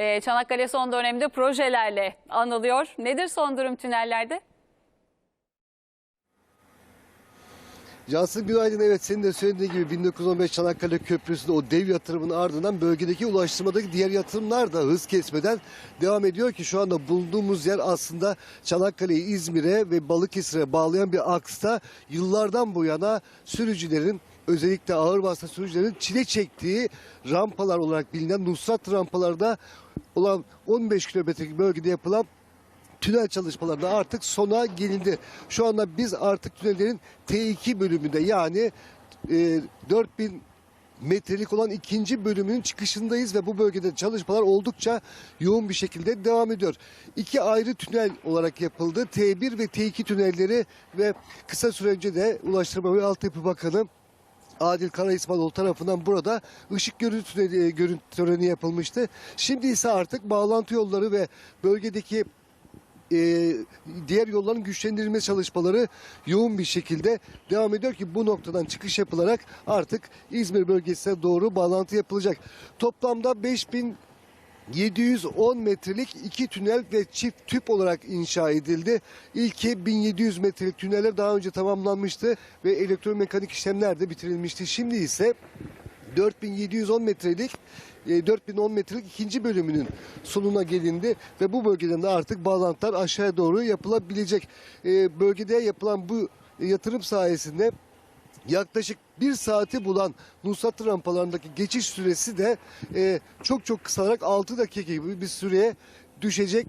Ee, Çanakkale son dönemde projelerle anılıyor. Nedir son durum tünellerde? Cansın Günaydın evet senin de söylediğin gibi 1915 Çanakkale Köprüsü'nde o dev yatırımın ardından bölgedeki ulaştırmadaki diğer yatırımlar da hız kesmeden devam ediyor ki şu anda bulunduğumuz yer aslında Çanakkale'yi İzmir'e ve Balıkesir'e bağlayan bir aksta yıllardan bu yana sürücülerin özellikle ağır vasıta sürücülerin çile çektiği rampalar olarak bilinen Nusrat rampalarda olan 15 kilometrelik bölgede yapılan tünel çalışmalarında artık sona gelindi. Şu anda biz artık tünellerin T2 bölümünde yani e, 4000 metrelik olan ikinci bölümünün çıkışındayız ve bu bölgede çalışmalar oldukça yoğun bir şekilde devam ediyor. İki ayrı tünel olarak yapıldı. T1 ve T2 tünelleri ve kısa süre önce de Ulaştırma ve Altyapı Bakanı Adil Kara İsmailoğlu tarafından burada ışık görüntü töreni, görüntü töreni yapılmıştı. Şimdi ise artık bağlantı yolları ve bölgedeki e, diğer yolların güçlendirilme çalışmaları yoğun bir şekilde devam ediyor ki bu noktadan çıkış yapılarak artık İzmir bölgesine doğru bağlantı yapılacak. Toplamda 5000 710 metrelik iki tünel ve çift tüp olarak inşa edildi. İlki 1700 metrelik tüneller daha önce tamamlanmıştı ve elektromekanik işlemler de bitirilmişti. Şimdi ise 4710 metrelik e, 4010 metrelik ikinci bölümünün sonuna gelindi ve bu bölgeden de artık bağlantılar aşağıya doğru yapılabilecek. E, Bölgede yapılan bu yatırım sayesinde yaklaşık bir saati bulan Nusrat rampalarındaki geçiş süresi de e, çok çok kısalarak 6 dakika gibi bir süreye düşecek.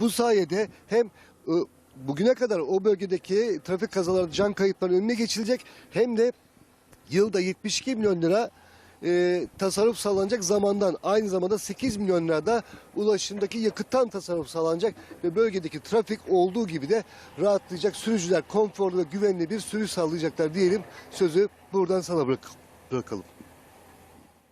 Bu sayede hem e, bugüne kadar o bölgedeki trafik kazaları, can kayıplarının önüne geçilecek hem de yılda 72 milyon lira e, tasarruf sağlanacak zamandan aynı zamanda 8 milyon lira da ulaşımdaki yakıttan tasarruf sağlanacak ve bölgedeki trafik olduğu gibi de rahatlayacak. Sürücüler konforlu ve güvenli bir sürüş sağlayacaklar diyelim. Sözü buradan sana bırak- bırakalım.